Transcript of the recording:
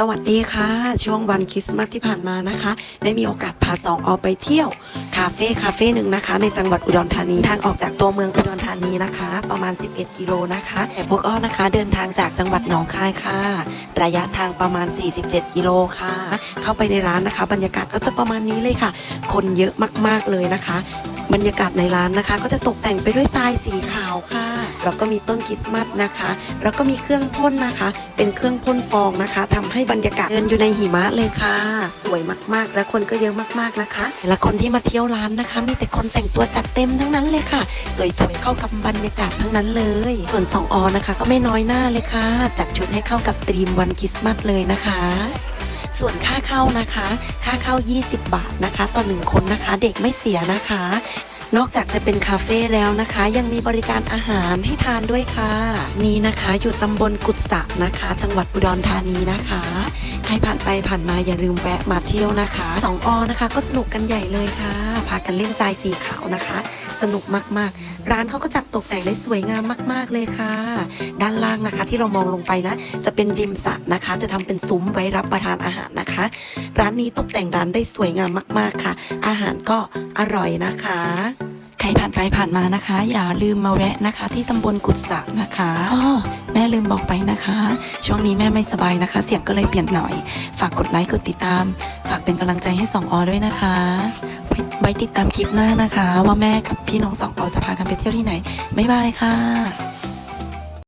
สวัสดีค่ะ ช่วงวันคริสต์มาสที่ผ่านมานะคะ ได้มีโอกาสพาสองออกไปเที่ยว คาเฟ่คาเฟ่หนึ่งนะคะ ในจังหวัดอุดรธานีทางออกจากตัวเมืองอุดรธานีนะคะ ประมาณ 11 กิโลนะคะแต่พวกอ้อนะคะ เดินทางจากจังหวัดหนองคายค่ะ ระยะทางประมาณ 47 กิโลค่ะ เข้าไปในร้านนะคะ บรรยากาศก็จะประมาณนี้เลยค่ะ คนเยอะมากๆเลยนะคะ บรรยากาศในร้านนะคะ ก็จะตกแต่งไปด้วยทรายสีขาวค่ะแล้วก็มีต้นคริสต์มาสนะคะ แล้วก็มีเครื่องพ่นนะคะ เป็นเครื่องพ่นฟองนะคะทำให้บรรยากาศเดินอยู่ในหิมะเลยค่ะ สวยมากๆ และคนก็เยอะมากๆนะคะ และคนที่มาเที่ยวร้านนะคะ มีแต่คนแต่งตัวจัดเต็มทั้งนั้นเลยค่ะ สวยๆเข้ากับบรรยากาศทั้งนั้นเลย ส่วนสองอนะคะ ก็ไม่น้อยหน้าเลยค่ะจัดชุดให้เข้ากับธีมวันคริสต์มาสเลยนะคะ ส่วนค่าเข้านะคะ ค่าเข้า 20 บาทนะคะ ต่อหนึ่งคนนะคะ เด็กไม่เสียนะคะ นอกจากจะเป็นคาเฟ่แล้วนะคะ ยังมีบริการอาหารให้ทานด้วยค่ะ นี่นะคะอยู่ตำบลกุศะนะคะ จังหวัดอุดรธานีนะคะ ใครผ่านไปผ่านมาอย่าลืมแวะมาเที่ยวนะคะสองอนะคะ ก็สนุกกันใหญ่เลยค่ะ พากันเล่นทรายสีขาวนะคะสนุกมากๆ ร้านเขาก็จัดตกแต่งได้สวยงามมาก ๆเลยค่ะ ด้านล่างนะคะ ที่เรามองลงไปนะ จะเป็นริมสระนะคะ จะทำเป็นซุ้มไว้รับประทานอาหารนะคะ ร้านนี้ตกแต่งร้านได้สวยงามมาก ๆค่ะ อาหารก็อร่อยนะคะใครผ่านไปผ่านมานะคะ อย่าลืมมาแวะนะคะ ที่ตำบลกุดสะนะคะอ้อแม่ลืมบอกไปนะคะ ช่วงนี้แม่ไม่สบายนะคะ เสียงก็เลยเปลี่ยนหน่อย ฝากกดไลค์กดติดตาม ฝากเป็นกำลังใจให้สองอด้วยนะคะ ไว้ติดตามคลิปหน้านะคะ ว่าแม่กับพี่น้องสองเราจะพากันไปเที่ยวที่ไหน บ๊ายบายค่ะ